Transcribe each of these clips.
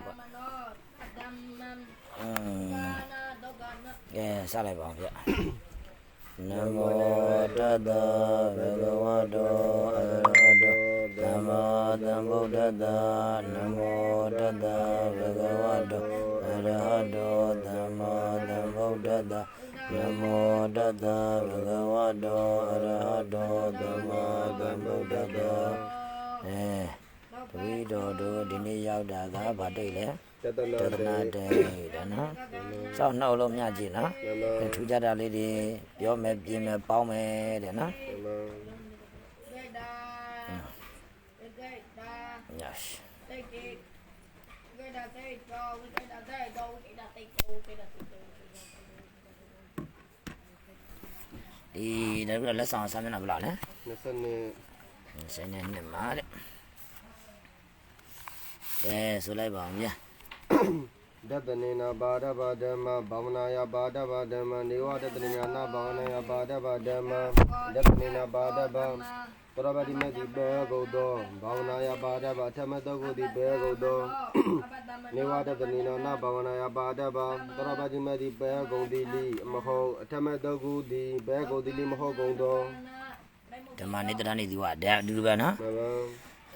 ကွอืมကဲစလိုက်ပါအောင်ဗျနမောတတဘဂဝတောအရဟတောသမ္မာသမ္ဗုဒ္ဓတ္တနမောတတဘဂဝတောအရဟတောသမ္မာသမ္ဗုဒ္ဓတ္တနမောတတဘဂဝတောအရဟတောသမ္မာသမ္ဗုဒ္ဓတ္တအဲ တပည့်တော်တို့ဒီနေ့ရောက်တာကဗာတိတ်လဲတတနာတဒနာတေတဲ့နော်စောင့်နှုတ်လို့မြတ်ကြည့်နော်နမထူးခြားတာလေးတွေပြောမယ်ပြင်မယ်ပေါင်းမယ်တဲ့နော်နမညရှဒီဒါပြီးတော့လက်ဆောင်ဆမ်းမျက်နှာဘယ်လောက်လဲ20နှစ်ဆိုင်နေနှစ်မှာတဲ့ အဲဆိုလိုက်ပါအောင်ဗျာဒတနေနာပါဒဗဓမ္မဘာဝနာယပါဒဗဓမ္မနေဝဒတနေနာဘာဝနာယပါဒဗဓမ္မဒတနေနာပါဒဗပရပတိမေတိဘေဂုတောဘာဝနာယပါဒဗထမတောကုတိဘေဂုတောနေဝဒတနေနာဘာဝနာယပါဒဗပရပတိမေတိဘေဂုံတိလိမဟုတ်အထမတောကုတိဘေဂုံတိလိမဟုတ်ကုံတောဓမ္မနေတရနေဒီဝဒါအတူတူပဲနော်မဘ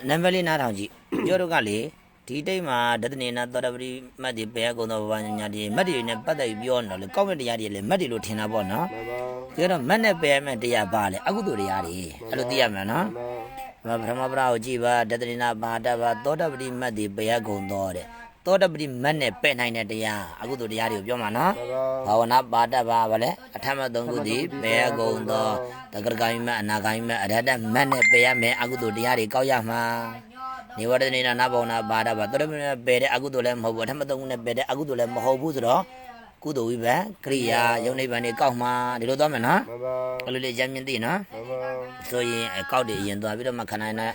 နံပါတ်လေးနားထောင်ကြည့်ပြောတော့ကလေ ဒီတိတ်မှာဒသနေနာသောတပတိမတ်ဒီပဲကုံတော်ဘာညာဒီမတ်ဒီနဲ့ပတ်သက်ပြီးပြောနေတော့လေကောက်မဲ့တရားတွေလေမတ်ဒီလို့ထင်တာပေါ့နော်မဘပြောတော့မတ်နဲ့ပဲမဲ့တရားပါလေအကုသိုလ်တရားတွေအဲ့လိုသိရမှာနော်မပထမပရာကိုကြည့်ပါဒသနေနာဘာတဘာသောတပတိမတ်ဒီပဲကုံတော်တဲ့သောတပတိမတ်နဲ့ပဲ့နိုင်တဲ့တရားအကုသိုလ်တရားတွေကိုပြောမှာနော်မဘဘာဝနာပါတဘာဗလဲအထမသုံးခုသည်ပဲကုံတော်တက္ကရာဂိမအနာဂိမအရဟတမတ်နဲ့ပဲရမယ်အကုသိုလ်တရားတွေကောက်ရမှာ နေဝရဒနေနာနာဘောနာပါဒဘာတော်တော်များပဲတဲ့အကုသိုလ်လည်းမဟုတ်ဘူးအထမသုံးခုနဲ့ပဲတဲ့အကုသိုလ်လည်းမဟုတ်ဘူးဆိုတော့ကုသိုလ်ဝိပံကရိယာယုံနိဗ္ဗာန်တွေကောက်မှာဒီလိုသွားမယ်နော်မဘအဲ့လိုလေးကြမ်းမြင်သိနော်မဘဆိုရင်အကောက်တွေအရင်သွားပြီးတော့မှခဏနဲ့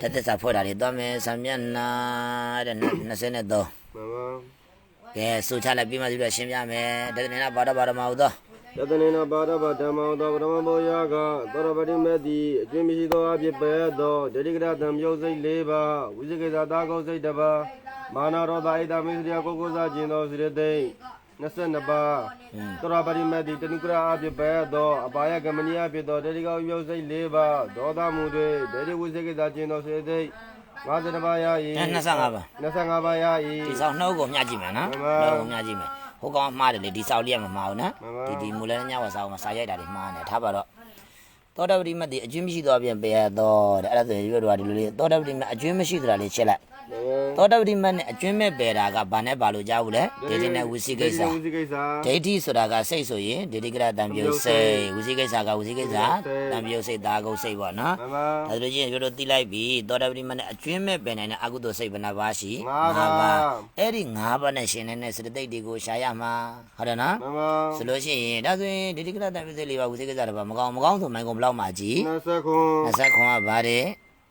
တက်တက်စာဖွဲ့တာတွေသွားမယ်ဆံမျက်နာတဲ့23မဘကဲဆိုချလိုက်ပြီးမှပြီးတော့ရှင်းပြမယ်တကယ်နဲ့ဘာတော့ဘာတော့မဟုတ်တော့ ယတနေနဘာဒဗဓမ္မောသောပရမဘောယကသောရပတိမေတိအကျင့်မရှိသောအဖြစ်ပဲသောဒေတိကရသံပြုတ်စိတ်၄ပါးဝိဇိကိသာတာကုတ်စိတ်တစ်ပါးမာနရောဓအိတမေစရိယကိုကိုစားခြင်းသောစိရသိက်22ပါးသောရပတိမေတိတနုကရအဖြစ်ပဲသောအပါယကမဏိယဖြစ်သောဒေတိကောပြုတ်စိတ်၄ပါးဒေါသမှုတွေဒေတိဝိဇိကိသာခြင်းသောစိရသိက်50ပါးရ၏အဲ25ပါ25ပါးရဒီ၏ဆောက်နှုတ်ကိုမျှကြည့်မယ်နော်မှန်ပါနှုတ်ကိုမျှကြည့်မယ် ဟိုကောင်မှားတယ်လေဒီဆောက်လေးကမမှားဘူးနော်မှန်ပါဒီဒီမူလဲညဝဆောက်မှာစာရိုက်တာတွေမှားနေထားပါတော့သောတပတိမတ်ဒီအကျွင်းမရှိတော့ပြန်ပေရတော့တဲ့အဲ့ဒါဆိုရင်ပြောတော့ဒီလိုလေးသောတပတိမတ်အကျွင်းမရှိသလားလေးချက်လိုက် သောတပတိမတ်နဲ့အကျွင်းမဲ့ပေတာကဘာနဲ့ဘာလို့ကြားဘူးလဲဒေတိနဲ့ဝစီကိစ္စဝစီကိစ္စဒိဋ္ဌိဆိုတာကစိတ်ဆိုရင်ဒိဋ္ဌိကရတံပြုတ်စိတ်ဝစီကိစ္စကဝစီကိစ္စတံပြုတ်စိတ်ဒါကုတ်စိတ်ပေါ့နော်မှန်ပါဒါဆိုလို့ချင်းတို့သိလိုက်ပြီသောတာပတိမနဲ့အကျွင်းမဲ့ပင်နိုင်တဲ့အကုသိုလ်စိတ်ဘယ်နှပါးရှိငါးပါးငါးအဲ့ဒီ၅ပါးနဲ့ရှင်နေတဲ့စတသိက်တွေကိုရှာရမှာဟုတ်တယ်နော်မှန်ပါဆိုလို့ရှိရင်ဒါဆိုရင်ဒိဋ္ဌိကရတံပြုတ်စိတ်လေးပါဝစီကိစ္စတစ်ပါးမကောင်းမကောင်းဆိုမိုင်ကုန်ဘယ်လောက်မှကြည့်20ခွန်20ခွန်ကဗါတယ်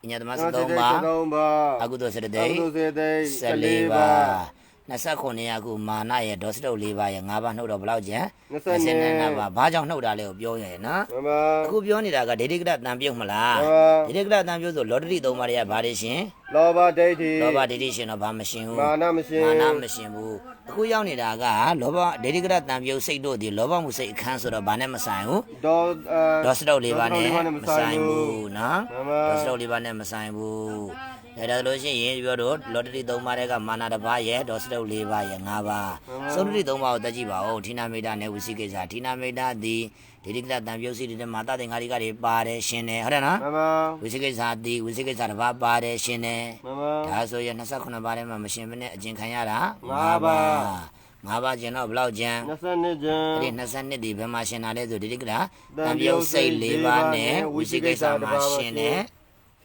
အညတမ73ပါး3ပါအကုသိုလ်စတအသိက်ကုသိုလ်စေသိ14 14ပါပါး 29ရအခုမာနရဲ့ဒေါစတုတ်4ပါးရဲ့5ပါးနှုတ်တော့ဘယ်လောက်ကျန်20 22ပါးဘာကြောင့်နှုတ်တာလဲကိုပြောရင်နော်မှန်ပါအခုပြောနေတာကဒိဋ္ဌိကရတံပြုတ်မလားမှန်ဒိဋ္ဌိကရတံပြုတ်ဆိုလောတတိသုံးပါးတွေကဘာတွေရှင်လောဘဒိဋ္ဌိလောဘဒိဋ္ဌိရှင်တော့ဘာမရှင်ဘူးမာနမရှင်မာနမရှင်ဘူးအခုရောက်နေတာကလောဘဒိဋ္ဌိကရတံပြုတ်စိတ်တို့ဒီလောဘမှုစိတ်အခန်းဆိုတော့ဘာနဲ့မဆိုင်ဘူးဒေါအဲဒေါစတုတ်လေးပါနဲ့ဒေါစတုတ်လေးပါနဲ့မမဆိုင်ဆိုင်ဘူးဘူးနော်မှန်ပါဒေါစတုတ်လေးပါနဲ့မဆိုင်ဘူး ဒါဒါလို့ရှိရင်ပြောတော့လောတတိသုံးပါးတွေကမာနတစ်ပါးရဲ့ဒေါစတုတ်လေးပါးရဲ့၅ပါးသုတ္တိသုံးပါးကိုတက်ကြည့်ပါဦးဌိနာမိတာနဲ့ဝစီကိစ္စဌိနာမိတာဒီဒိဋ္ဌိကရတံပြုတ်စိတ်တွေမှာတတဲ့ငါးဒီကတွေပါတယ်ရှင်တယ်ဟုတ်တယ်နော်မှန်ပါဝိသိကိစ္စတိဝိသိကိစ္စတစ်ပါးပါတယ်ရှင်တယ်မှန်ပါဒါဆိုရင်28ပါးထဲမှာမရှင်မနဲ့အကျင်ခံရတာငါးပါး၅ပါးကျင်တော့ဘယ်လောက်ကျန်22ကျန်အဲ့ဒီ22ဒီဘယ်မှာရှင်တာလဲဆိုဒီတိကရာတံပြုတ်စိတ်၄ပါးနဲ့ဝိသိကိစ္စမှာရှင်တယ်စေသိ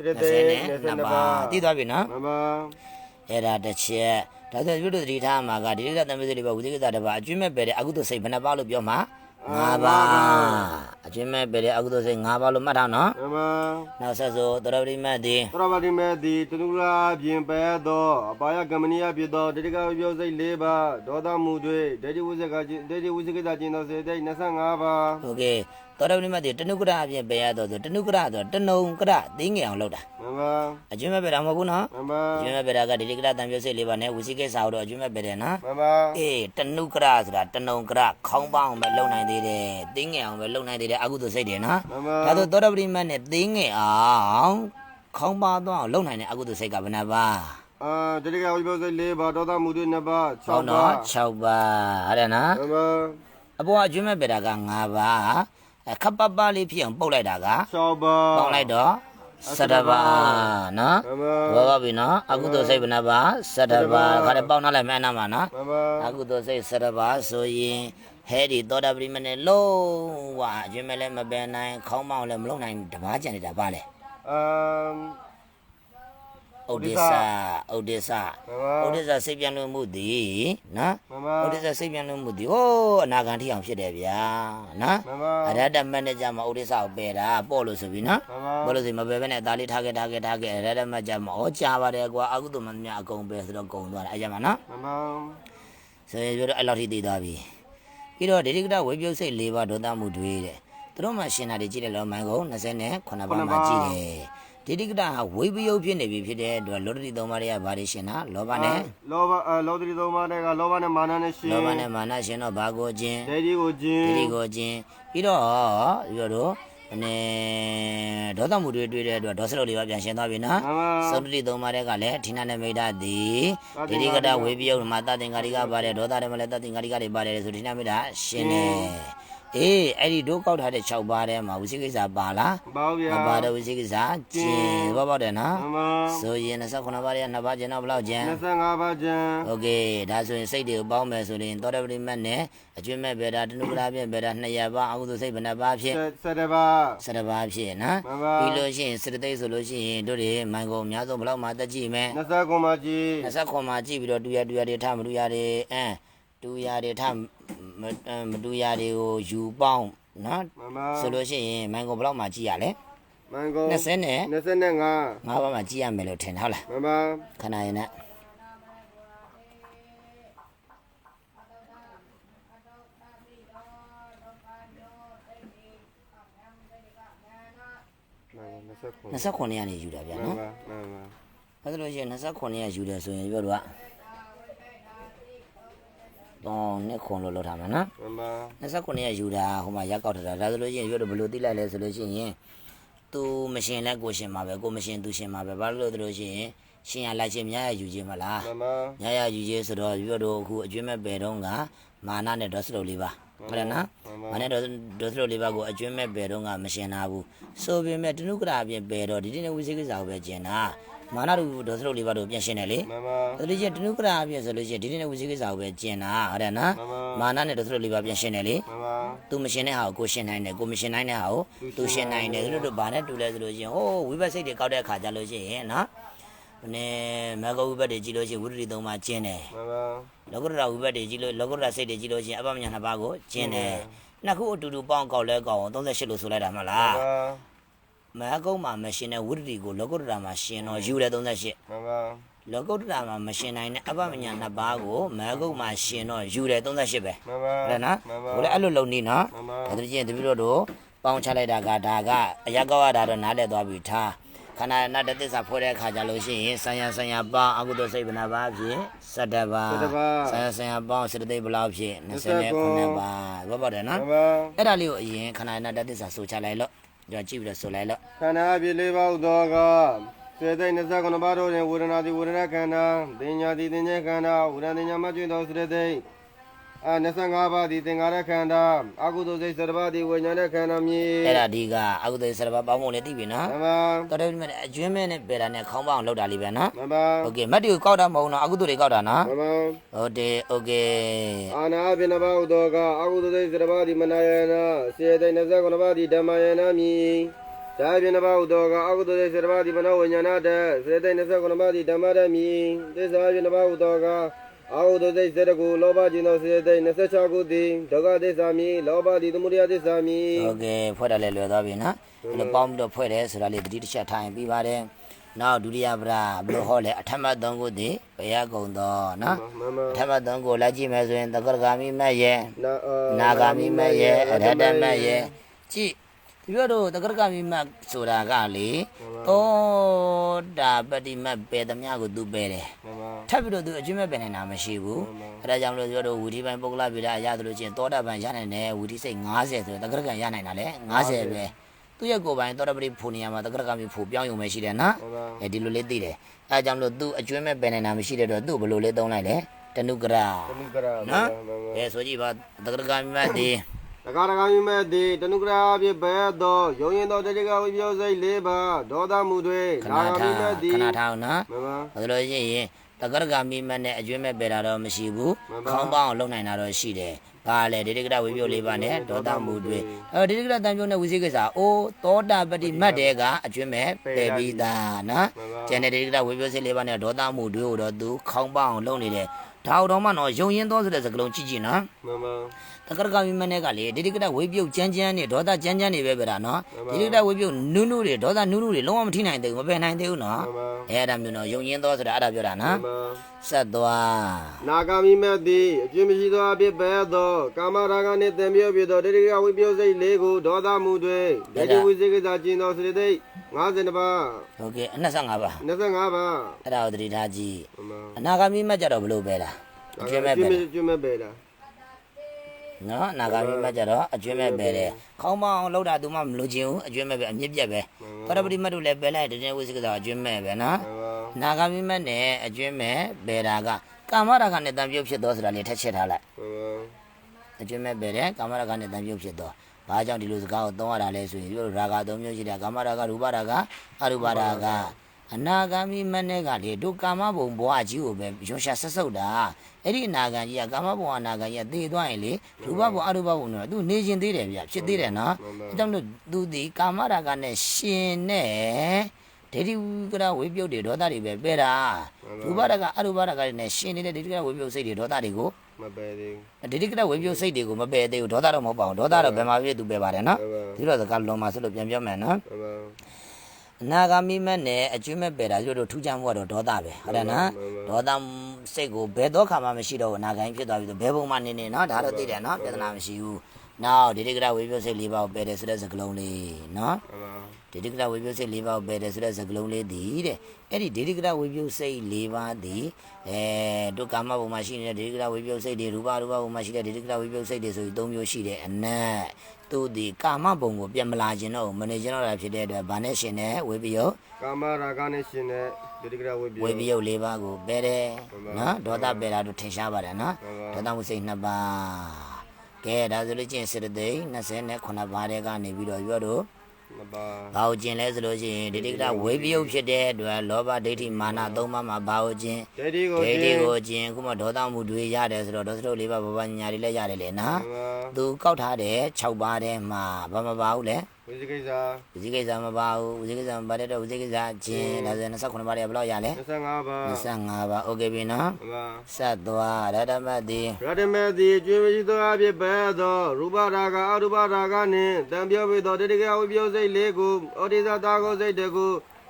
22 22 ပါး ပါး သိသွားပြီနော် မှန်ပါ အဲ့ဒါတစ်ချက်ဒါဆိုပြုလို့သတိထားမှာကဒီတိကရာတံပြုတ်စိတ်၄ပါးဝိသိကိစ္စတစ်ပါးအကျွမ်းမဲ့ပဲတဲ့အကုသိုလ်စိတ်ဘယ်နှပါလို့ပြောမှာ၅ပါးအကျွမ်းမဲ့ပဲတဲ့အကုသိုလ်စိတ်၅ပါးလို့မှတ်ထားနော် မှန်ပါ နောက်ဆက်ဆိုသရပတိမတ်ဒီ သရဝတိမေတိတနုရာပြင်ပဲသောအပါယကမဏိယဖြစ်သောဒိဋ္ဌိကပြုတ်စိတ်၄ပါးဒေါသမှုတွေဒိဋ္ဌိဝိဇ္ဇကဒိဋ္ဌိဝိဇ္ဇကိစ္စကျင်သောစေသိ25ပါး โอเค သောတာပတိမတ်ဒီတနုကရအပြင်ပယ်ရတော့ဆိုတနုကရဆိုတနုံကရသိငယ်အောင်လုပ်တာမှန်ပါအကျွမ်းမဲ့ပယ်တာမဟုတ်ဘူးနော်မှန်ပါအကျွမ်းမဲ့ပယ်တာကဒီတိကရတံပြုတ်စိတ်လေးပါနဲ့ဝစီကိစ္စကိုတော့အကျွမ်းမဲ့ပယ်တယ်နော်မှန်ပါအေးတနုကရဆိုတာတနုံကရခေါင်းပေါအောင်ပဲလုံနိုင်သေးတယ်သိငယ်အောင်ပဲလုံနိုင်သေးတယ်အကုသိုလ်စိတ်တယ်နော်မှန်ပါဒါဆိုသောတာပတိမတ်နဲ့သိငယ်အောင်ခေါင်းပါသွားအောင်လုံနိုင်တဲ့အကုသိုလ်စိတ်ကဘယ်နှပါအာတတိယဝိပဿနာ၄ပါးဒေါသမူတွေ2ပါးဟော6နော်ပါး6ပါအဲ့ဒါနော်မှန်ပါအပေါ်အကျွမ်းမဲ့ပယ်တာက9ပါအ ခပ်ပပလေးဖြစ်အောင်ပုတ်လိုက်တာက6ပါးပေါင်းလိုက်တော့17ပါနော်မှန်ပါဘောပါပြီနော်အကုသိုလ်စိတ်ဘယ်နှပါ17ပါခါတယ်ပေါင်းထားလိုက်မှန်းနာမှာနော်မှန်ပါအကုသိုလ်စိတ်17ပါဆိုရင်ဟဲဒီသောတာပတိမနဲ့လုံးဝအကျွမ်းမဲ့လည်းမပယ်နိုင်ခေါင်းမောင်းလည်းမလုံနိုင်တပါးကြံနေတာပါလေအမ် ဥဒိစ္စဥဒိစ္စမှန်ပါဥဒိစ္စစိတ်ပြန်လို့မှုသည်နော်မှန်ပါဥဒိစ္စစိတ်ပြန်လို့မှုသည်ဟိုးအနာဂံထိအောင်ဖြစ်တယ်ဗျာနော်မှန်ပါအရတ္တမန်နေဂျာမှာဥဒိစ္စကိုပယ်တာပေါ့လို့ဆိုပြီးနော်မှန်ပါဘာလို့ဆိုမပယ်ဘဲနဲ့ဒါလေးထားခဲ့ထားခဲ့ထားခဲ့အရတ္တမန်ဂျာမှာဩကြာပါတယ်ကွာအကုသိုလ်မင်းများအကုန်ပယ်ဆိုတော့ကုန်သွားတယ်အဲ့ကြမှာနော်မှန်ပါဆိုရင်ပြောတော့အဲ့လောက်ထိသိသွားပြီပြီးတော့ဒေတိကတဝေပြုတ်စိတ်၄ပါးဒေါသမှုတွေတဲ့သူတို့မှရှင်တာတွေကြည့်တယ်လို့မိုင်းကုန်29ပါးမှကြည့်တယ် ဒေတိကတဟာဝေပြုတ်ဖြစ်နေပြီဖြစ်တဲ့အတွက်လောတတိသုံးပါးတွေကဘာတွေရှင်တာလောဘနဲ့လောဘအလောတရီသုံးပါးတဲ့ကလောဘနဲ့မာနနဲ့ရှင်လောဘနဲ့မာနရှင်တော့ဘာကိုခြင်းဒိဋ္ဌိကိုကျင်းဒေတိကိုခြင်းပြီးတော့ပြောတော့အနေဒေါသမှုတွေတွေ့တဲ့အတွက်ဒေါသလုတ်တွေပါပြန်ရှင်သွားပြီနော်မှန်ပါသုတ္တိသုံးပါးတဲ့ကလည်းဌိနနဲ့မိတ်တသည်ဒေတိကတဝေပြုတ်မှာတသင်္ကာရိကပါတယ်ဒေါသတွေမှာလည်းတသင်္ကာရိကတွေပါတယ်ဆိုဌိနမိတ်တရှင်နေ အေးအဲ့ဒီတို့ကောက်ထားတဲ့6ပါးထဲမှာဝိသိကိစ္စပါလား ပါဗျာ မပါတော့ဝိသိကိစ္စကျင်ဘောပေါက်တယ်နော် မှန်ပါ ဆိုရင်29ပါးရဲ့2ပါးကျင်တော့ဘယ်လောက်ကျင် 25ပါးကျန် โอเคဒါဆိုရင်စိတ်တွေကိုပေါင်းမယ်ဆိုရင်သောတပတိမတ်နဲ့အကျွမ်းမဲ့ဗေဒတနုပရာဖြင့်ဗေဒ200ပါးအကုသိုလ်စိတ်ဘယ်နှပါးဖြင့် 7ပါး 7ပါးဖြင့်နော် မှန်ပါ ပြီးလို့ရှိရင်စတသိက်ဆိုလို့ရှိရင်တို့တွေမိုင်ကုန်အများဆုံးဘယ်လောက်မှတက်ကြည့်မယ် 29ပါးကြည် 20ခွန်မှကြည့်ပြီးတော့တူရတူရတွေထမတူရတွေအမ်တူရတွေထ မမတူရတွေကိုယူပေါင်းနော်မှန်ပါဆိုလို့ရှိရင်မိုင်ကုန်ဘယ်လောက်မှကြည့်ရလဲမန်ကုန်20နဲ့25 5ပါးမှကြည့်ရမယ်လို့ထင်တယ်ဟုတ်လားမှန်ပါခဏရင်နဲ့29 29ခွန်ကနေယူတာဗျာမှန်နော်ပါမှန်ပါအဲ့ဒါလို့ရှိရင်29ရက်ယူတယ်ဆိုရင်ပြောတော့ တော့နှစ်ခွန်လို့လောက်ထားမှာနော်မှန်ပါ29ရက်ယူတာဟိုမှာရက်ကောက်ထားတာဒါဆိုလို့ရှိရင်ပြောတော့ဘယ်လိုသိလိုက်လဲဆိုလို့ရှိရင်သူမရှင်လဲကိုရှင်မှာပဲကိုမရှင်သူရှင်မှာပဲဘာလို့လဲဆိုလို့ရှိရင်ရှင်ရလိုက်ခြင်းများရယူခြင်းမလားမှန်ပါညာရယူခြင်းဆိုတော့ပြောတော့အခုအကျွမ်းမဲ့ပယ်တော့ကမာနနဲ့ဒေါသလုတ်လေးပါဟုတ်တယ်နော်မာနနဲ့ဒေါသလုတ်လေးပါကိုအကျွမ်းမဲ့ပယ်တော့ကမရှင်နာဘူးဆိုပေမဲ့တနုကရာအပြင်ပယ်တော့ဒီနေ့ဝိသေကိစ္စကိုပဲကျင်တာ မာနတို့ဒေါသလုတ်လေးပါတို့ပြန်ရှင်တယ်လေမှန်ပါဒါလို့ချင်းတနုကရာအပြင်ဆိုလို့ချင်းဒီနေ့ဝိသေကိစ္စကိုပဲကျင်တာဟုတ်တယ်နော်မာနနဲ့ဒေါသလုတ်လေးပါပြန်ရှင်တယ်လေမှန်ပါသူမရှင်တဲ့ဟာကိုကိုရှင်နိုင်တယ်ကိုမရှင်နိုင်တဲ့ဟာကိုသူရှင်နိုင်တယ်သူတို့ဘာနဲ့တူလဲဆိုလို့ချင်းဟိုးဝိဘတ်စိတ်တွေကောက်တဲ့အခါကျလို့ချင်းနော်နည်းမဂဝိဘတ်တွေကြည့်လို့ချင်းဝိတ္တိသုံးပါကျင်းတယ်မှန်ပါလောကုတ္တရာဝိဘတ်တွေကြည့်လို့လောကုတ္တရာစိတ်တွေကြည့်လို့ချင်းအပမညာနှစ်ပါးကိုကျင်းတယ်နှစ်ခုအတူတူပေါင်းကောက်လဲကောက်အောင်38လို့ဆိုလိုက်တာမလား မှန်ပါမဂုံမှာမရှင်တဲ့ဝိတ္တိကိုလောကုတ္တရာမှာရှင်တော့ယူတယ်38မှန်ပါလောကုတ္တရာမှာမရှင်နိုင်တဲ့အပမညာနှစ်ပါးကိုမဂုံမှာရှင်တော့ယူတယ်38ပဲမှန်ပါဟုတ်တယ်နော်မှန်ပါဘိုးလည်းအဲ့လိုလုံနေနော်မှန်ပါဒါတချင်းတပည့်တော်တို့ပေါင်းချလိုက်တာကဒါကအရက်ကောက်ရတာတော့နားလည်သွားပြီထားခန္ဓာနာတသစ္စာဖွဲ့တဲ့အခါကျလို့ရှိရင်ဆံရဆံရပေါင်းအကုသိုလ်စိတ်ဘယ်နှပါးဖြစ်17ပါး17ပါးဆံရဆံရပေါင်းစေတသိက်ဘယ်လောက်ဖြစ်29ပါးဘောပေါက်တယ်မှနော်န်ပါအဲ့ဒါလေးကိုအရင်ခန္ဓာနာတသစ္စာဆိုချလိုက်လို့ ကြည့်ပြီးတော့ဆိုလိုက်လို့ခန္ဓာအဖြစ်လေးပါးသောကစေသိ29ပါးတို့တွင်ဝေဒနာသည်ဝေဒနာခန္ဓာတင်ညာသည်တင်ညာခန္ဓာဝေဒနာတင်ညာမှကျွေးသောစေသိ အာ25ပါးသည်သင်္ခါရခန္ဓာအကုသိုလ်စိတ်7ပါးသည်ဝိညာဉ်ခန္ဓာမြေ အဲ့ဒါဒီကအကုသိုလ်17ပါးပေါင်းဖို့လည်းသိပြီနော် မှန်ပါ တော်တယ်မြတ်အကျွင်းမဲ့နဲ့ပေတာနဲ့ခေါင်းပေါအောင်လောက်တာလေးပဲနော် မှန်ပါ โอเคမတ်တီကိုကောက်တာမဟုတ်နော်အကုသိုလ်တွေကောက်တာနော် မှန်ပါ ဟုတ်တယ်โอเค အာနာအဖြစ်နှစ်ပါးသောကအကုသိုလ်စိတ်7ပါးသည်မနာယနာစေသိ29ပါးသည်ဓမ္မယနာမြေဒါအဖြစ်နှစ်ပါးသောကအကုသိုလ်စိတ်7ပါးသည်မနောဝိညာဏတစေသိ29ပါးသည်ဓမ္မရမြေသစ္စာအဖြစ်နှစ်ပါးသောက အာဟုဒသိစေတကုလောဘခြင်းသောစေသိ26ခုသည်ဒုက္ခသစ္စာမြည်လောဘသည်သမုဒယသစ္စာမြည်ဟုတ်ကဲ့ဖွဲ့တယ်လည်းလွယ်သွားပြီနော်ဒီလိုပေါင်းပြီးတော့ဖွဲ့တယ်ဆိုတာလေးတတိတစ်ချက်ထိုင်ပြီးပါတယ်နောက်ဒုတိယပဒဘလို့ဟောလဲအထမတ်သုံးခုသည်ဘယကုံသောနော်အထမတ်သုံးခုလိုက်ကြည့်မယ်ဆိုရင်သကရဂါမိမတ်ရဲ့နာဂါမိမတ်ရဲ့အရဟတမတ်ရဲ့ကြည့် ဒီပြောတော့တက္ကရကမိမတ်ဆိုတာကလေသောတာပတိမတ်ပဲသမျှကိုသူပဲတယ်မှန်ပါထပ်ပြီးတော့သူအကျွင့်မဲ့ပဲနေတာမရှိဘူးအဲဒါကြောင့်မလို့ပြောတော့ဝီဒီပိုင်းပုဂ္ဂလပိဒါရသလိုချင်းသောတာပန်ရနိုင်တယ်ဝီဒီစိတ်90ဆိုတော့တက္ကရကရနိုင်တာလေ90ပဲသူရဲ့ကိုယ်ပိုင်သောတာပတိဖူနေရမှာတက္ကရကမိဖူပြောင်းရုံပဲရှိတယ်နော်မှန်ပါအဲဒီလိုလေးသိတယ်အဲဒါကြောင့်မလို့သူအကျွင့်မဲ့ပဲနေတာမရှိတဲ့တော့သူ့ဘယ်လိုလေးသုံးလိုက်လဲတနုကရာတနုကရာမှန်နော်ပါမှန်ပါအဲဆိုကြည့်ပါတက္ကရကမိမတ်ဒီ တကားတကားမြမဲ့သည်တနုကရာအဖြစ်ဘဲသောယုံရင်သောတတိကဝိပယောစိတ်၄ပါးဒေါသမှုတွေခဏနာဂာထာမိမဲ့သည်ခဏထားအောင်နော်မှန်ပါဘာလို့လဲရင်တက္ကရကမိမတ်နဲ့အကျွင့်မဲ့ပဲတာတော့မရှိဘူးမှန်ပါခေါင်းပေါင်းအောင်လုပ်နိုင်တာတော့ရှိတယ်ဘာလဲဒိဋ္ဌိကရဝိပယုတ်လေးပါနဲ့ဒေါသမှုတွေအဲဒိဋ္ဌိကရတန်ပြုံးနဲ့ဝိသိကိစ္စအိုးသောတာပတိမတ်တဲ့ကအကျွင့်မဲ့ပယ်ပြီးသားနော်ကျန်တဲ့ဒိဋ္ဌိကရဝိပယုတ်စိတ်လေးပါနဲ့ဒေါသမှုတွေကိုတော့သူခေါင်းပေါင်းအောင်လုပ်နေတယ်ဒါတော့မှတော့ယုံရင်သောဆိုတဲ့စကလုံးကြည့်ကြည့်နော်မှန်ပါ တက္ကရကမိမနဲ့ကလေဒိဋ္ဌိကရဝိပယုတ်ကြမ်းကြမ်းနေဒေါသကြမ်းကြမ်းနေပဲပဲတာနော်ဒိဋ္ဌိကရဝိပယုတ်နုနုတွေဒေါသနုနုတွေလုံးဝမထိနိုင်သေးဘူးမပယ်နိုင်သေးဘူးနော်မှန်ပါအဲအဲ့ဒါမျိုးနော်ယုံရင်သောဆိုတာအဲ့ဒါပြောတာမှနော်န်ပါဆက်သွားနာဂာမိမဲ့သည်အကျင့်မရှိသောအဖြစ်ဘဲသောကာမရာဂနှင့်တံမြုပ်ဖြစ်သောတတိကဝိပယောစိတ်၄ကိုဒေါသမှုတွေဒိဋ္ဌိဝိသေကိစ္စကျင်သောစေတသိက်50ပါးဟုတ်ကဲ့25ပါ25ပါးအဲ့ဒါကိုသတိထားကြည့်မှန်ပါအနာဂါမိမတ်ကြတော့ဘလို့ပဲလားအကျွဲ့မဲ့ပဲလားကျွတ်မဲ့ပဲလား နော်အနာဂါမိမတ်ကြတော့အကျွဲ့မဲ့ပဲတယ်ခေါင်းမအောင်လောက်တာသူမှမလို့ခြင်းဘူးအကျွဲ့မဲ့ပဲအမြင့်ပြက်ပဲပရပတိမတ်တို့လည်းပဲလိုက်တည်းဝိသိကသာအကျွဲ့မဲ့ပဲနော်မှန်ပါအနာဂါမိမတ်နဲ့အကျွဲ့မဲ့ပဲတာကကာမရာဂနဲ့တံပြုတ်ဖြစ်သောဆိုတာလေးထက်ချက်ထားလိုက်မှန်ပါအကျွဲ့မဲ့ပဲတယ်ကာမရာဂနဲ့တံပြုတ်ဖြစ်သောဘာကြောင့်ဒီလိုစကားကိုသုံးရတာလဲဆိုရင်ဒီလိုရာဂသုံးမျိုးရှိတယ်ကာမရာဂရူပရာဂအရူပရာဂ အနာဂါမိမတ်နဲ့ကလေတို့ကာမဘုံဘဝကြီးကိုပဲရွှန်ရှာဆက်ဆုပ်တာအဲ့ဒီအနာဂံကြီးကကာမဘုံအနာဂံကြီးကသေသွားရင်လေရူပဘုံအရူပဘုံတော့သူနေရှင်သေးတယ်ဗျဖြစ်သေးတယ်နော်အဲကြောင့်လို့သူဒီကာမရာဂနဲ့ရှင်နဲ့ဒိဋ္ဌိကရဝိပယုတ်တွေဒေါသတွေပဲပဲတာရူပရာဂအရူပရာဂတွေနဲ့ရှင်နေတဲ့ဒိဋ္ဌိကရဝိပယုတ်စိတ်တွေဒေါသတွေကိုမပဲသေးဒိဋ္ဌိကရဝိပယုတ်စိတ်တွေကိုမပယ်သေးဘူးဒေါသတော့မဟုတ်ပါဘူးဒေါသတော့ဘယ်မှာဖြစ်သူပယ်ပါတယ်နော်ဘူးမှန်ပါဒီတော့စကားလုံးမှာဆိုလို့ပြန်ပြောမယ်နော်မှ န်ပါအနာဂါမိမက်နဲ့အကျွမ်းမဲ့ပယ်တာတို့တို့ထူးခြားမှုကတော့ဒေါသပဲဟုတ်တယ်နော်ဒေါသစိတ်ကိုဘယ်တော့ခါမှမရှိတော့ဘူးအနာဂိုင်းဖြစ်သွားပြီဆိုဘယ်ပုံမှနေနေနော်ဒါတော့သိတယ်နော်ပြဿနာမရှိဘူးနောက်ဒိဋ္ဌိကရဝိပယုတ်စိတ်၄ပါးကိုပယ်တယ်ဆိုတဲ့စကားလုံးလေးနော်မှန်ပါ ဒိဋ္ဌိကရဝိပယုတ်စိတ်၄ပါးကိုပယ်တယ်ဆိုတဲ့စကားလုံးလေးဒီတဲ့အဲ့ဒီဒိဋ္ဌိကရဝိပယုတ်စိတ်၄ပါးဒီအဲတို့ကာမဘုံမှာရှိနေတဲ့ဒိဋ္ဌိကရဝိပယုတ်စိတ်တွေရူပရူပဘုံမှာရှိတဲ့ဒိဋ္ဌိကရဝိပယုတ်စိတ်တွေဆိုပြီး၃မျိုးရှိတယ်အနက်သူဒီကာမဘုံကိုပြန်မလာခြင်းတော့မနေခြင်းတော့တာဖြစ်တဲ့အတွက်ဗာနဲ့ရှင်တဲ့ဝိပယုတ်ကာမရာဂနဲ့ရှင်တဲ့ဒိဋ္ဌိကရဝိပယောဝေပယုတ်၄ပါးကိုပယ်တယ်မှန်ပါနော်ဒေါသပယ်တာတို့ထင်ရှားပါတယ်နော်မှန်ပါဒေါသမှုစိတ်နှစ်ပါးကဲဒါဆိုလို့ချင်းစေတသိက်29ပါးတဲ့ကနေပြီးတော့ပြောတော့ မပါဘာကိုကျင်လဲဆိုလို့ရှိရင်ဒိဋ္ဌိကဝေပယုတ်ဖြစ်တဲ့အတွက်လောဘဒိဋ္ဌိမာနသုံးပါးမှာဘာကိုကျင်ဒိဋ္ဌိကိုဒိဋ္ဌိကျင့်ကိုကျင်ခုမှဒေါသမှုတွေရတယ်ဆိုတော့ဒေါသတို့၄ပါးဘာဘာညာတွေလည်းရတယ်လေနော်မှန်ပါသူကောက်ထားတဲ့6ပါးထဲမှာဘာမပါဘူးလေဝိဇိကိစ္စ ဝိဇိကိစ္စမပါဘူးဝိဇိကိစ္စမပါတဲ့တော့ဝိဇိကိစ္စကျင်ဒါဆို29ပါးတွေကဘယ်လောက်ရလဲ 25ပါး 25ပါးโอเคပြီနော် မှန်ပါ ဆက်သွားရတမတ်တိ ရတမေသည်ကျွေးမရှိသောအဖြစ်ပဲသောရူပရာဂအရူပရာဂနှင့်တံပြောပြီးသောဒိဋ္ဌိကဝိပယောစိတ်၄ကိုဩဒိသတာကိုစိတ်တကူ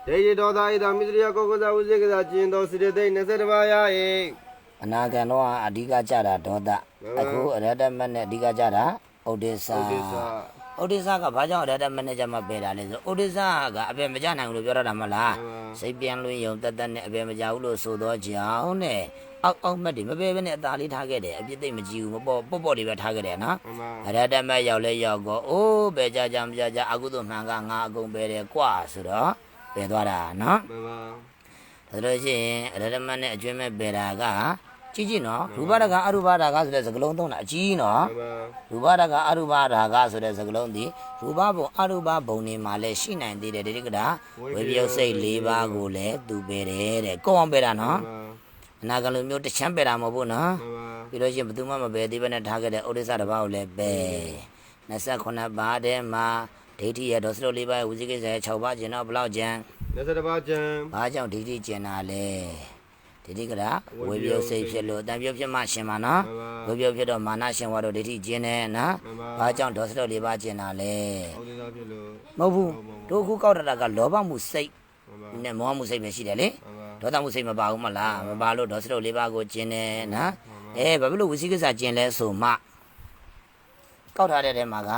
ဒိဋ္ဌိဒေါသဣဒမိစရိယကောကုသဝိဇိကိစ္စကျင့်သောစိတ္တိ20ပါးရ၏အနာဂံတော့အဓိကကြတာဒေါသအခုအရတမတ်နဲ့အဓိကကြတာဥဒိစ္စ ဩဒိသ ဥဒိစ္စကဘာကြောင့်အရတမတ်နဲ့ကြမှာပယ်တာလဲဆိုဥဒိစ္စကအပေမကြနိုင်ဘူးလို့ပြောရတာမလားစိတ်ပြန်လွင်ယုံတက်တက်နဲ့အပေမကြဘူးလို့ဆိုတော့ကြောင်းနဲ့အောက်အောက်မက်တွေမပယ်ဘဲနဲ့အသာလေးထားခဲ့တယ်အပြစ်သိမ့်မကြည့်ဘူးမပေါ်ပေါ့ပေါ့တွေပဲထားခဲ့တယ်နော်မှန်ပါအရတမတ်ရောက်လဲရောက်ကောအိုးပဲကြကြမကြကြအကုသို့မှန်ကငါအကုန်ပယ်တယ်ကွာဆိုတော့ပယ်သွားတာနော်မှန်ပါဒါလို့ရှိရင်အရတမတ်နဲ့အကျွမ်းမဲ့ပေတာက ကြည့်ကြည့်နော်ရူပရကအရူပရာဂဆိုတဲ့စကားလုံးသုံးတာအကြီးနော်မှန်ပါရူပရကအရူပရာဂဆိုတဲ့စကားလုံးဒီရူပဘုံအရူပဘုံနေမှာလည်းရှိနိုင်သေးတယ်ဒီကတာဝေပြုတ်စိတ်၄ပါးကိုလည်းသူပေတယ်တဲ့ကိုအောင်ပေတာနော်မှန်အနာကလူမျိုးတစ်ချမ်းပေတာမဟုတ်ဘူးနော်ပါပြီးလို့ရှိရင်ဘယ်သူမှမပေသေးဘဲနဲ့ထားခဲ့တဲ့ဥဒိစ္စတစ်ပါးကိုလည်းပဲ29ပါးထဲမှာဒိဋ္ဌိရဒေါသတို့၄ပါးရဲ့ဝိဇိကိစ္စရဲ့6ပါးကျင်တော့ဘယ်လောက်ကျန်20ပါးကျန်ဘာကြောင့်ဒိဋ္ဌိကျင်တာလဲ ဒိဋ္ဌိကရာဝေပြုတ်စိတ်ဖြစ်လို့အတန်ပြုတ်ဖြစ်မှရှင်မှာနော်မှန်ပါဝေပြုတ်ဖြစ်တော့မာနရှင်ဝါတော့ဒိဋ္ဌိကျင်တယ်နော်မှန်ပါဘာကြောင့်ဒေါသတို့၄ပါးကျင်တာလဲဩဒိသဖြစ်လို့မဟုတ်ဘူးတို့ခုကောက်တတာကလောဘမှုစိတ်မှန်ပါနဲ့မောဟမှုစိတ်ပဲရှိတယ်လေမှန်ပါဒေါသမှုစိတ်မပါဘူးမလားမပါလို့ဒေါသတို့၄ပါးကိုကျင်တယ်နော်အဲဘာဖြစ်လို့ဝိသိကိစ္စကျင်လဲဆိုမှကောက်ထားတဲ့ထဲမှာက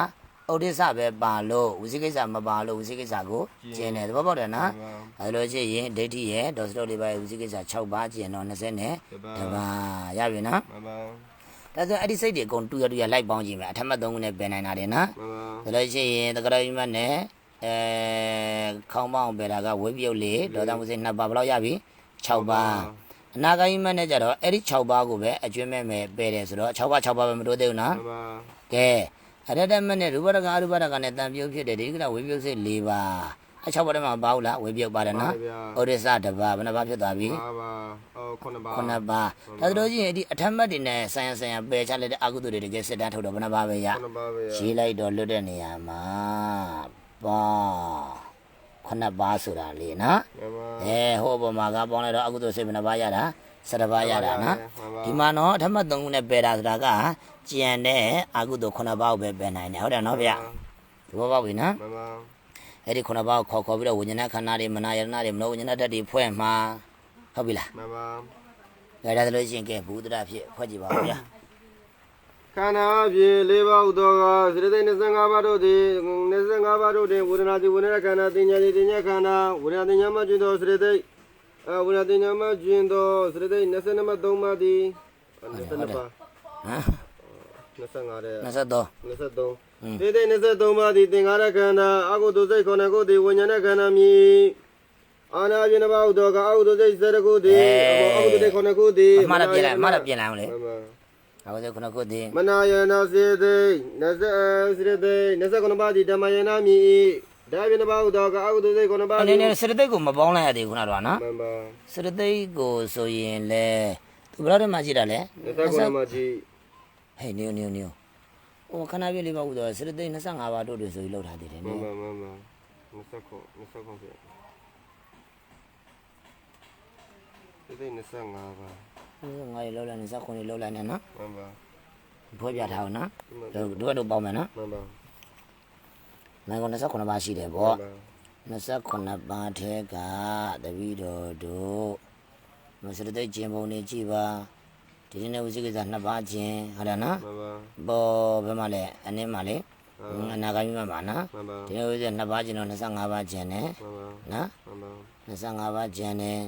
ဩဒိစ္စပဲပါလို့ဝစီကိစ္စမပါလို့ဝစီကိစ္စကိုကျင်တယ်သဘောပေါက်တယ်နော်မှန်ပါအဲလိုရှိရင်ဒိဋ္ဌိရဲ့ဒေါစတုတ်လေးပါရဲ့ဝစီကိစ္စ6ပါးကျင်တော့20နဲ့တပါတပါးရပြီနော်မှန်ပါဒါဆိုအဲ့ဒီစိတ်တွေအကုန်တူရတူရလိုက်ပေါင်းကြည့်မယ်အထက်မှတ်3ခုနဲ့ပယ်နိုင်တာတယ်နော်မှန်ပါဒါလို့ရှိရင်တက္ကရာယမတ်နဲ့အဲခေါင်းပေါင်းပယ်တာကဝိပယုတ်လေးဒေါသမှုစိတ်2ပါးဘယ်လောက်ရပြီ6ပါးအနာဂိမတ်နဲ့ကြတော့အဲ့ဒီ6ပါးကိုပဲအကျွမ်းမဲ့မဲ့ပယ်တယ်ဆိုတော့6ပါး6ပါးပဲမတိုးသေးဘူးနော်မှန်ပါကဲ အရတ္တမတ်နဲ့ရူပရကအရူပရကနဲ့တန်ပြုတ်ဖြစ်တယ်ဒီကရဝိပယုတ်စိတ်4ပါးအ6ပါးတည်းမှာမပါဘူးလားဝိပယုတ်ပါတယ်နော်ဗျာဩရိစတပါးဘယ်နှပါးဖြစ်သွားပြီပါပါအော်ခုနပါခုနှစ်ပါးဒါဆိုလို့ရှိရင်ဒီအထက်မတ်တွေနဲ့ဆိုင်ရဆိုင်ရပယ်ချလိုက်တဲ့အကုသိုလ်တွေတကယ်စစ်တမ်းထုတ်တော့ဘယ်နှပါးပဲရခုနပါပဲရေးလိုက်တော့လွတ်တဲ့နေရာမှာပါခုနှစ်ပါးဆိုတာလေနော်မှန်ပါအဲဟိုအပေါ်မှာကပေါင်းလိုက်တော့အကုသိုလ်စိတ်ဘယ်နှပါးရတာ 7ပါးရတာနော်မှန်ပါဒီမှာနော်အထက်မတ်3ခုနဲ့ပယ်တာဆိုတာကကြံတဲ့အကုသိုလ်ခုနှစ်ပါးကိုပဲပယ်နိုင်တယ်ဟုတ်တယ်နော်ဗျဒီဘောပေါက်ပြီနော်မှန်ပါအဲ့ဒီခုနှစ်ပါးကိုခေါ်ခေါ်ပြီးတော့ဝိညာဏခန္ဓာတွေမနာယရဏတွေမနောဝိညာဏဓာတ်တွေဖွဲ့မှာဟုတ်ပြီလားမှန်ပါဒါဒါဆိုလို့ရှိရင်ကဲဘုဒ္ဓရာဖြစ်ဖွဲ့ကြည့်ပါဦးဗျာခန္ဓာအပြင်၄ပါးဥသောကစေတသိက်25ပါးတို့သည်25ပါးတို့တွင်ဝေဒနာတိဝေဒနာခန္ဓာတင်ညာတိတင်ညာခန္ဓာဝေဒနာတင်ညာမှကျွင်သောစေတသိက် အဝေဒနာတင်ညာမှကျွင်သောစေတသိက်22မှ3ပါးသည်22ပါးဟမ်25တဲ့23 23စေတသိက်23ပါးသည်သင်္ခါရခန္ဓာအကုသိုလ်စိတ်ခေါ်နေကိုယ်သည်ဝိညာဏခန္ဓာမြည်အာနာပြင်တစ်ပါးဥသောကအကုသိုလ်စိတ်စေတကိုယ်သည်အကုသိုလ်စိတ်ခေါ်နေကိုယ်သည်အမှားတော့ပြင်လိုက်အမှားတော့ပြင်လိုက်အောင်လေမှန်ပါအခုဆိုခုနခုတည်းမနာယနာစေသိ20စေသိ29ပါးဒီဓမ္မယနာမြည် ဒါပြင်တစ်ပါးဥသောကအကုသိုလ်စိတ်9ပါးအနေနဲ့စရတိတ်ကိုမပေါင်းလိုက်ရသေးဘူးခုနကတော့နော်မှန်ပါစရတိတ်ကိုဆိုရင်လေသူဘယ်တော့မှကြည့်တာလဲ29မှာကြည့်ဟဲ့နေနေနေဟိုခဏပြလေးပါဦးတော့စရတိတ်25ပါးတို့တွေဆိုပြီးလောက်ထားသေးတယ်မှန်နော်ပါမှန်ပါ29 29ပြစေသိ25ပါးငါရလောက်လိုက်နေစခွန်လောက်လိုက်နေနော်မှန်ပါဖွဲ့ပြထားအောင်နော်မှန်ပါတို့တို့ကတော့ပေါင်းမယ်နော်မှန်ပါ နိုင်ကုန်29ပါးရှိတယ်မှပေါ့န်ပါ29ပါးထဲကတပည့်တော်တို့မစရတိတ်ကျင်ပုံနေကြည့်ပါဒီနေ့ဝိသိကိစ္စ2ပါးချင်းဟုတ်တယ်နော်မှန်ပါဘောဘယ်မှာလဲအနည်းမှာလေအနာဂမ်းမှာပါနော်မှန်ပါဒီနေ့ဝိသိ2ပါးချင်းတော့25ပါးချင်းတယ်မှန်ပါနော်မှန်ပါ25ပါးချင်းတယ်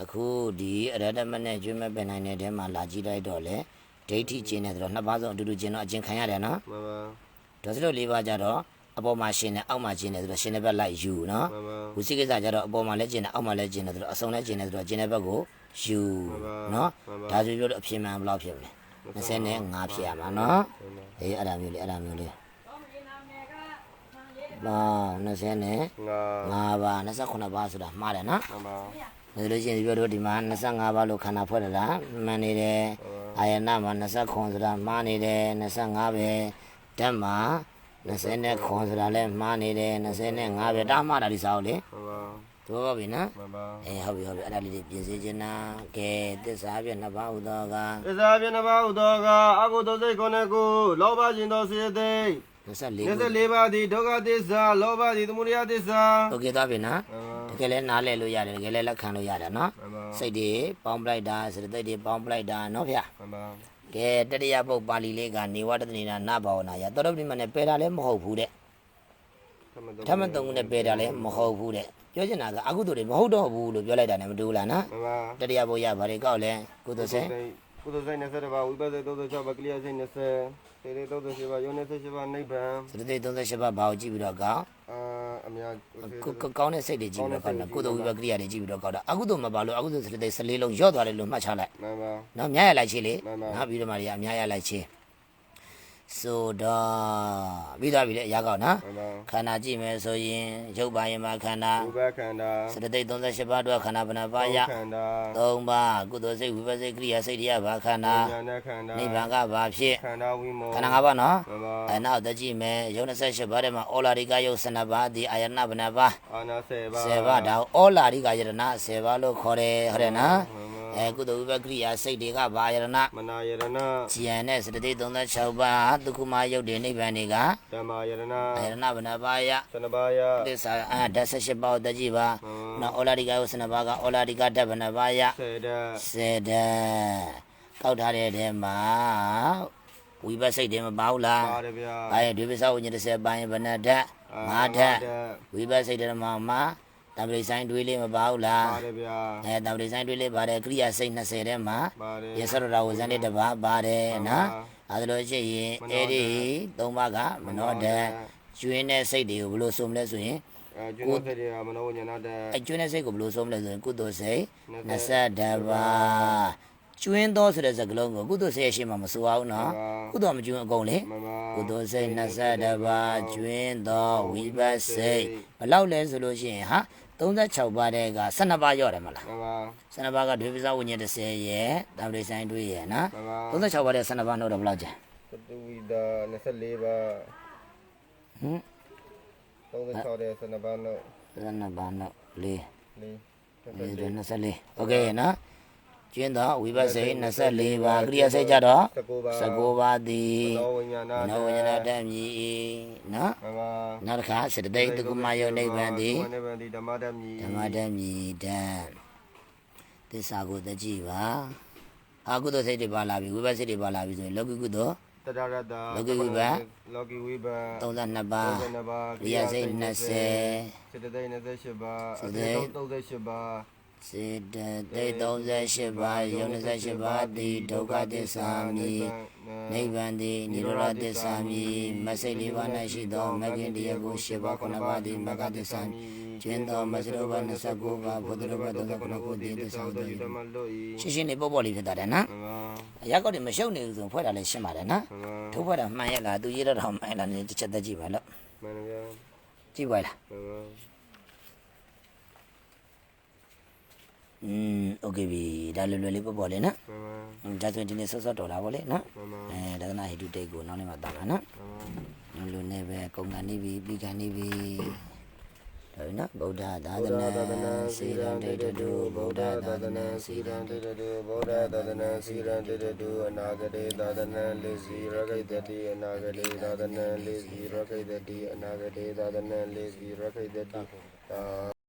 အခုဒီအရတ္တမနဲ့ကျွေးမဲ့ပင်နိုင်တဲ့တဲမှာလာကြည့်လိုက်တော့လေဒိဋ္ဌိချင်းတယ်ဆိုတော့နှစ်ပါးစုံအတူတူချင်းတော့အကျင်ခံရတယ်နော်မှန်ပါဒါဆိုလို့၄ပါးကြတော့ အပေါ်မှာရှင်တယ်အောက်မှာချင်းတယ်ဆိုတော့ရှင်တဲ့ဘက်လိုက်ယူနော်မှန်ပါဝစီကိစ္စကြတော့အပေါ်မှာလည်းကျင်တယ်အောက်မှာလည်းကျင်တယ်ဆိုတော့အစုံလည်းကျင်တယ်ဆိုတော့ကျင်တဲ့ဘက်ကိုယူနော်ဒါဆိုပြောတော့အဖြစ်မှန်ဘယ်လောက်ဖြစ်မလဲ25ဖြစ်ရမှာနော်အေးအဲ့ဒါမျိုးလေအဲ့ဒါမျိုးလေဘာ20နဲ့ငါ5ပါ29ပါဆိုတာမှားတယ်နော်မှန်ပါဒါလို့ရှိရင်ပြောတော့ဒီမှာ25ပါလို့ခန္ဓာဖွဲ့ရတာမှန်နေတယ်အာယနာမှာ20ခွန်ဆိုတာမှားနေတယ်25ပဲဓာတ်မှာ 20ခွန်ဆိုတာလည်းမှားနေတယ်25ပဲဒါမှားတာဒီစာအုပ်လေ မှန်ပါ သဘောပေါက်ပြီနော် မှန်ပါ အေးဟုတ်ပြီဟုတ်ပြီအဲ့ဒါလေးတွေပြင်စေချင်တာကဲသစ္စာပြနှစ်ပါးဥသောက သစ္စာပြနှစ်ပါးဥသောကအကုသိုလ်စိတ်9ခုလောဘခြင်းသောစေသိ 24ခု 24ပါးသည်ဒုက္ခသစ္စာလောဘသည်သမုဒယသစ္စာ โอเคသွားပြီနော် မှန်ပါ တကယ်လဲနားလဲလို့ရတယ်တကယ်လဲလက်ခံလို့ရတယ်နော် မှန်ပါ စိတ်တွေပေါင်းပလိုက်တာစရတိတ်တွေပေါင်းပလိုက်တာနော်ဗျာ မှန်ပါ ကဲတတိယပုတ်ပါဠိလေးကနေဝတ္တနိနာနဘာဝနာယသောတပတိမနဲ့ပယ်တာလည်းမဟုတ်ဘူးတဲ့ဓမ္မတုံနဲ့ပယ်တာလည်းမဟုတ်ဘူးတဲ့ပြောချင်တာကအကုသိုလ်တွေမဟုတ်တော့ဘူးလို့ပြောလိုက်တာနဲ့မတူဘူးလားနော်မှန်ပါတတိယပုတ်ရဘာတွေကောက်လဲကုသိုလ်စိတ်ကုသိုလ်စိတ်20ပါးဝိပဿနာ36ပါးကလျာစိတ်20စေတေ38ပါးယော28ပါးနိဗ္ဗာန်စရတိတ်38ပါးဘာကိုကြည့်ပြီးတော့ကောက်အာ အများကိုကိုကောင်းတဲ့စိတ်တွေကြည့်ပြီးတော့ကောက်တာကုသိုလ်ဝိပကရိယာတွေကြည့်ပြီးတော့ကောက်တာအကုသိုလ်မပါလို့အကုသိုလ်စရတိတ်14လုံးရော့သွားတယ်လို့မှတ်ချလိုက်မှန်ပါနော်မြားရလိုက်ချင်းလေမှန်ပါနောက်ပြီးတော့မှဒီအများရလိုက်ချင်း ဆိုတော့ပြီးသွားပြီလေအရာကောက်နော်မှန်ပါခန္ဓာကြည့်မယ်ဆိုရင်ရုပ်ပါရင်မှာခန္ဓာဥပခန္ဓာစရတိတ်38ပါးအတွက်ခန္ဓာဘယ်နှပါးရခန္ဓာ3ပါးကုသိုလ်စိတ်ဝိပဿနာကရိယာစိတ်တရားဘာခန္ဓာဉာဏ်ခန္ဓာနိဗ္ဗာန်ကဘာဖြစ်ခန္ဓာဝိမောခန္ဓာ၅ပါးနော်မှန်ပါအဲနောက်သက်ကြည့်မယ်ရုပ်28ပါးထဲမှာဩလာရိကရုပ်12ပါးဒီအာယတနာဘယ်နှပါးအာနာ10ပါး10ပါးဒါကိုဩလာရိကယတနာ10ပါးလို့ခေါ်တယ်ဟုတ်တယ်နော်မှန်ပါ အဲကုသိုလ်ဝိပဿနာကရိယာစိတ်တွေကဘာယတနာမနာယရဏကျန်တဲ့စတတိတ်36ပါးဒုက္ခမယုတ်တွေနိဗ္ဗာန်တွေကဓမ္မာယရဏအာယတနာဘယ်နှပါးရသနပါယသစ္စာအာဓာတ်18ပါးကိုတက်ကြည့်ပါနောက်ဩလာရိကရုပ်12ပါးကဩလာရိကဓာတ်ဘယ်နှပါးရစေတစေတကောက်ထားတဲ့ထဲမှာဩဝိပတ်စိတ်တွေမပါဘူးလားပါတယ်ဗျာဘာရဲ့ဒွေပစ္စဝိညာဉ်30ပိုင်းဘဏ္ဍဓာတ်ငါးဓာတ်ဝိပတ်စိတ်တွေမှာမှာ တံပရိဆိုင်တွေးလေးမပါဘူးလားပါတယ်ဗျာအဲတံပရိဆိုင်တွေးလေးပါတယ်ကရိယာစိတ်20ထဲမှာပါတယ်ရသရတာဝဇန်လေးတစ်ပါးပါတယ်နော်အဲဒါလို့ရှိရင်မနောဓာတ်အဲ့ဒီသုံးပါးကမနောဓာတ်ကျွင်းတဲ့စိတ်တွေကိုဘယ်လိုဆိုမလဲဆိုရင်အဲကျွန်းတော်တွေကမနောဝဉာဏတဲ့အကျွင်းတဲ့စိတ်ကိုဘယ်လိုဆိုမလဲဆိုရင်ကုသိုလ်စိတ်20 20ပါး ကျွင်းသောဆိုတဲ့စကားလုံးကိုကုသိုလ်စေရှိမှမဆိုအောင်နော်ကုသိုလ်မကျွင်းအကုန်လေကုသိုလ်စိတ်21ပါးကျွင်းသောဝိပတ်စိတ်ဘလောက်လဲဆိုလို့ရှိရင်ဟာ36ပါးတဲ့က12ပါးရော့တယ်မလား12ပါးကဒွေပစာဝဉ္ဇဉ်30ရဲ့တာဝိဆိုင်တွေးရဲ့နော်36ပါးတဲ့12ပါးနှုတ်တော့ဘလောက်ကျန်သတုဝိဒါ24ပါးဟင်36တဲ့12ပါးနှုတ်12ပါးနှုတ်လေးလေး24 24 okay နော် ကျင်းတော့ဝိပတ်စိတ်24ပါးကရိယာစိတ်ကြတော့19ပါး19ပါးသည်မနောဝဉာဏနောဝဉာဏတတ်မြည်နော်မမနောက်တစ်ခါစေတသိက်တကုမယောနိဗ္ဗာန်သည်နိဗ္ဗာန်ဒီဓမ္မတမြည်ဓမ္မတတ်မြည်တတ်သစ္စာကိုတကြည့်ပါအာကုသိုလ်စိတ်တွေပါလာပြီဝိပတ်စိတ်တွေပါလာပြီဆိုရင်လောကီကုသိုလ်တတရတလောကီဝိပါလောကီဝိပါ32ပါး32ပါးကရိယာစိတ်20စေတသိက်28ပါးစေအတသိသေက်38ပါး စေတသိက်38ပါးယုံ28ပါးသည်ဒုက္ခသစ္စာမြည်နိဗ္ဗာန်သည်និရောဓသစ္စာမြည်မစိတ်လေးပါး၌ရှိသောမဂ္ဂင်တရားကို7ပါး9ပါးသည်မဂ္ဂသစ္စာမြည်ကျင်းသောမစရောပါ29ပါးဘုဒ္ဓရောပါ39ခုသည်သစ္စာတို့ဓမ္မလို့ဤရှင်းရှင်းလေးပေါ့ပေါ့လေးဖြစ်တာတယ်နော်မမအရာကောက်တွေမရှုပ်နေဘူးဆိုဖွဲ့တာလည်းရှင်းပါတယ်နော်မမထုတ်ဖွဲ့တာမှန်ရဲ့လားသူရေးတော့တော့မှန်ရဲ့လားနည်းတစ်ချက်သက်ကြည့်ပါလို့မနဗျာကြည့်ပါလားမမ อืมโอเคပြီဒါလွယ်လွယ်လေးပေါ့ပေါ့လေးနော် မမ อืมဒါဆိုရင်ဒီနေ့စောစောတော်လာပေါ့လေနော် မမ အဲဒါသနာဟိတုတိတ်ကိုနောက်နေ့မှတာပါနော် မမ လုံးလုံးနဲ့ပဲကုံကနေပြီပြီးကနေပြီဒါနော်ဗုဒ္ဓသာသနာစေရန်တေတတုဗုဒ္ဓသာသနာစေရန် တေတတုဗုဒ္ဓသာသနာစီရန်တေတတုအနာဂတေသာသနာလေးစီရခိတတိအနာဂတေသာသနာလေးစီရခိတတိအနာဂတေသာသနာလေးစီရခိတတိ